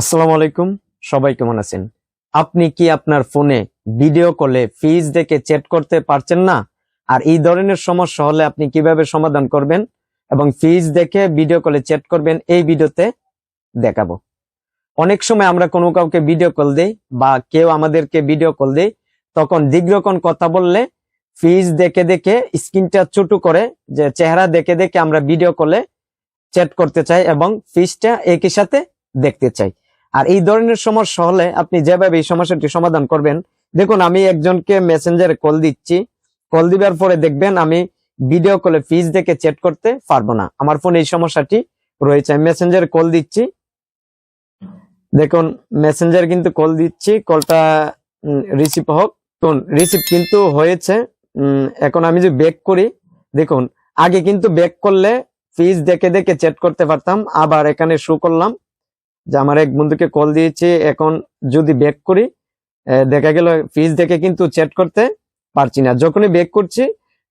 আসসালামু আলাইকুম, সবাই কেমন আছেন? আপনি কি আপনার ফোনে ভিডিও কলে ফিজ দেখে চ্যাট করতে পারছেন না? আর এই ধরনের সমস্যা হলে আপনি কীভাবে সমাধান করবেন এবং ফিজ দেখে ভিডিও কলে চ্যাট করবেন এই ভিডিওতে দেখাবো। অনেক সময় আমরা কোনো কাউকে ভিডিও কল দেই বা কেউ আমাদেরকে ভিডিও কল দেই, তখন দীর্ঘক্ষণ কথা বললে ফিজ দেখে দেখে স্ক্রিনটা ছোট করে যে চেহারা দেখে দেখে আমরা ভিডিও কলে চ্যাট করতে চাই এবং ফিজটা একই সাথে দেখতে চাই। আর এই ধরনের সমস্যা হলে আপনি যেভাবে এই সমস্যাটি সমাধান করবেন, দেখুন, আমি একজনকে মেসেঞ্জারে কল দিচ্ছি। কল দিবার পরে দেখবেন আমি ভিডিও কলে ফিজ দেখে চ্যাট করতে পারব না। আমার ফোনে এই সমস্যাটি রয়েছে। আমি মেসেঞ্জারে কল দিচ্ছি। দেখুন মেসেঞ্জার কিন্তু কল দিচ্ছি কলটা রিসিভ হোক। দেখুন রিসিভ কিন্তু হয়েছে এখন আমি যদি ব্যাক করি, দেখুন, আগে কিন্তু ব্যাক করলে ফিজ দেখে দেখে চ্যাট করতে পারতাম, আবার এখানে শু করলাম। যে আমার এক বন্ধুকে কল দিয়েছি, এখন যদি ব্যাক করি দেখা গেল ফিজ দেখে কিন্তু চ্যাট করতে পারছি না। যখনই ব্যাক করছি,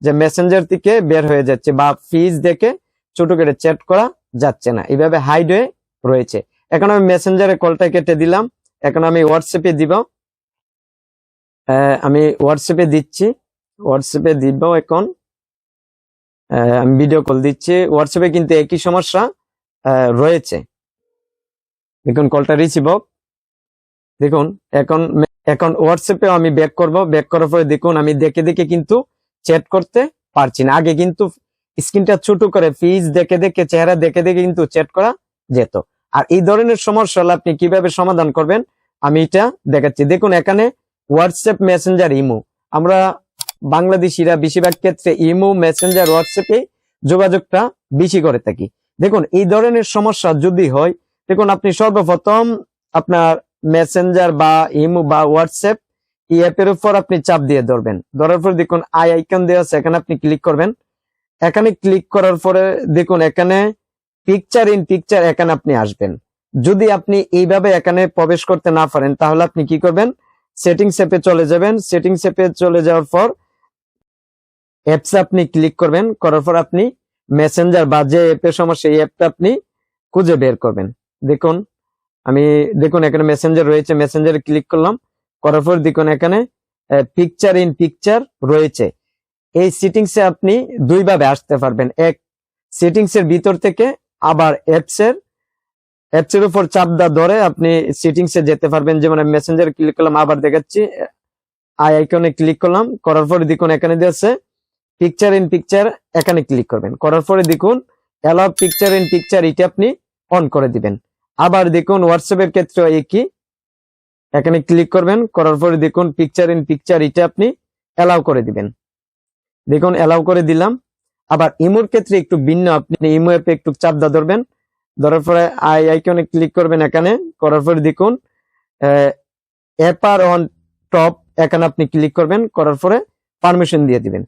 যে মেসেঞ্জার থেকে বের হয়ে যাচ্ছে বা ফিজ দেখে ছোট করে চ্যাট করা যাচ্ছে না। এইভাবে হাইড হয়ে রয়েছে। এখন আমি মেসেঞ্জারে কলটা কেটে দিলাম। এখন আমি হোয়াটসঅ্যাপে দিব। আমি হোয়াটসঅ্যাপে দিচ্ছি। হোয়াটসঅ্যাপে দিব এখন। আমি ভিডিও কল দিচ্ছি। হোয়াটসঅ্যাপে কিন্তু একই সমস্যা রয়েছে। দেখুন কলটা রিসিভ হোক। দেখুন, এখন এখন হোয়াটসঅ্যাপে আমি ব্যাক করব। ব্যাক করার পরে দেখুন, আমি দেখে দেখে কিন্তু চ্যাট করতে পারছি না। আগে কিন্তু স্ক্রিনটা ছোট করে ফিজ দেখে দেখে, চেহারা দেখে দেখে কিন্তু চ্যাট করা যেত। আর এই ধরনের সমস্যা হলে আপনি কীভাবে সমাধান করবেন, আমি এটা দেখাচ্ছি। দেখুন, এখানে হোয়াটসঅ্যাপ মেসেঞ্জার ইমো আমরা বাংলাদেশিরা বেশিরভাগ ক্ষেত্রে ইমো মেসেঞ্জার হোয়াটসঅ্যাপে যোগাযোগটা বেশি করে থাকি। দেখুন, এই ধরনের সমস্যা যদি হয় দেখুন, আপনি সর্বপ্রথম আপনার মেসেঞ্জার বা ইমো বা হোয়াটসঅ্যাপ এই অ্যাপের উপর আপনি চাপ দিয়ে ধরবেন। ধরার পর দেখুন আই আইকন দেওয়া আছে, এখানে আপনি ক্লিক করবেন। এখানে ক্লিক করার পরে দেখুন, এখানে পিকচার ইন পিকচার এখানে আপনি আসবেন। যদি আপনি এইভাবে এখানে প্রবেশ করতে না পারেন, তাহলে আপনি কি করবেন? সেটিং সেপে চলে যাবেন। সেটিং অ্যাপে চলে যাওয়ার পর অ্যাপস আপনি ক্লিক করবেন। করার পর আপনি মেসেঞ্জার বা যে অ্যাপের সমস্যা, এই অ্যাপটা আপনি খুঁজে বের করবেন। দেখুন, আমি দেখুন এখানে মেসেঞ্জার রয়েছে মেসেঞ্জারে ক্লিক করলাম, করার পর দেখুন এখানে পিকচার ইন পিকচার রয়েছে। এই সিটিংসে আপনি দুই ভাবে আসতে পারবেন। এক সেটিংস এর ভিতর থেকে আবার অ্যাপস এর অ্যাপস এর উপর চাপ দা ধরে আপনি সেটিংস যেতে পারবেন। যেমন মেসেঞ্জার ক্লিক করলাম, আবার দেখাচ্ছি আই আইকনে ক্লিক করলাম, করার পরে দেখুন এখানে দিয়েছে পিকচার ইন পিকচার এখানে ক্লিক করবেন। করার পরে দেখুন অ্যালাউ পিকচার ইন পিকচার এটা আপনি অন করে দিবেন। আবার দেখুন হোয়াটসঅ্যাপের ক্ষেত্রে একই এখানে ক্লিক করবেন, করার পরে দেখুন পিকচার ইন পিকচার এটা আপনি অ্যালাউ করে দিবেন। দেখুন অ্যালাউ করে দিলাম। আবার ইমোর ক্ষেত্রে একটু ভিন্ন, আপনি ইমো অ্যাপে একটু চাপ দা ধরবেন। ধরার পরে আই আইকনে ক্লিক করবেন এখানে। করার পরে দেখুন অ্যাপার অন টপ এখানে আপনি ক্লিক করবেন। করার পরে পারমিশন দিয়ে দিবেন।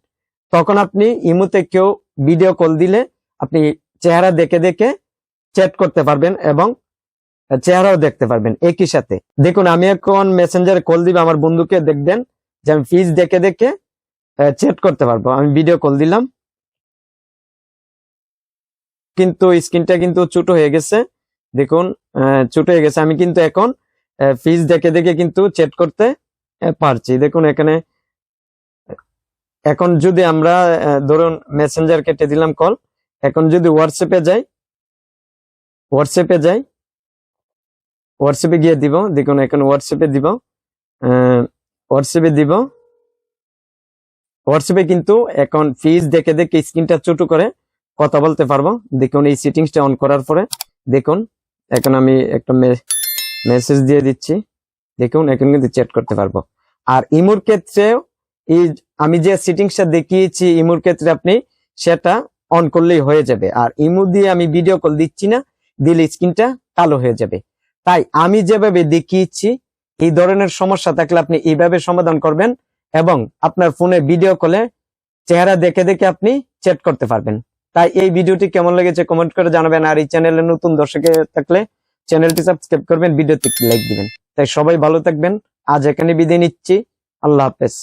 তখন আপনি ইমোতে কেউ ভিডিও কল দিলে আপনি চেহারা দেখে দেখে চ্যাট করতে পারবেন এবং চেহারাও দেখতে পারবেন, একই সাথে। দেখুন, আমি এখন মেসেঞ্জারে কল দিব, আমার বন্ধুকে দেখবেন যে আমি ফিজ দেখে দেখে চ্যাট করতে পারব। আমি ভিডিও কল দিলাম। কিন্তু স্ক্রিনটা কিন্তু ছোট হয়ে গেছে। দেখুন ছোট হয়ে গেছে। আমি কিন্তু এখন ফিজ দেখে দেখে কিন্তু চ্যাট করতে পারছি। দেখুন, এখানে, এখন যদি আমরা ধরুন মেসেঞ্জার কেটে দিলাম কল এখন যদি হোয়াটসঅ্যাপে যাই হোয়াটসঅ্যাপে যাই হোয়াটসঅ্যাপে গিয়ে দিব, দেখুন এখন হোয়াটসঅ্যাপে দিব। হোয়াটসঅ্যাপে দিব। হোয়াটসঅ্যাপে কিন্তু এখন ফিজ দেখে দেখে স্ক্রিনটা ছোট করে কথা বলতে পারব। দেখুন এই সেটিংসটা অন করার পরে, দেখুন, এখন আমি একটা মেসেজ দিয়ে দিচ্ছি। দেখুন, এখন কিন্তু চ্যাট করতে পারব। আর ইমোর ক্ষেত্রে এই আমি যে সেটিংসটা দেখিয়েছি, ইমোর ক্ষেত্রে আপনি সেটা অন করলেই হয়ে যাবে। আর ইমো দিয়ে আমি ভিডিও কল দিচ্ছি না, দিলে স্ক্রিনটা কালো হয়ে যাবে। তাই আমি যেভাবে দেখিয়েছি, এই ধরনের সমস্যা থাকলে আপনি এইভাবে সমাধান করবেন এবং আপনার ফোনে ভিডিও কলে চেহারা দেখে দেখে আপনি চ্যাট করতে পারবেন। তাই এই ভিডিওটি কেমন লেগেছে কমেন্ট করে জানাবেন আর এই চ্যানেলে নতুন দর্শকে থাকলে চ্যানেলটি সাবস্ক্রাইব করবেন, ভিডিওতে লাইক দিবেন। তাই সবাই ভালো থাকবেন। আজ এখানে বিদায় নিচ্ছি। আল্লাহ হাফেজ।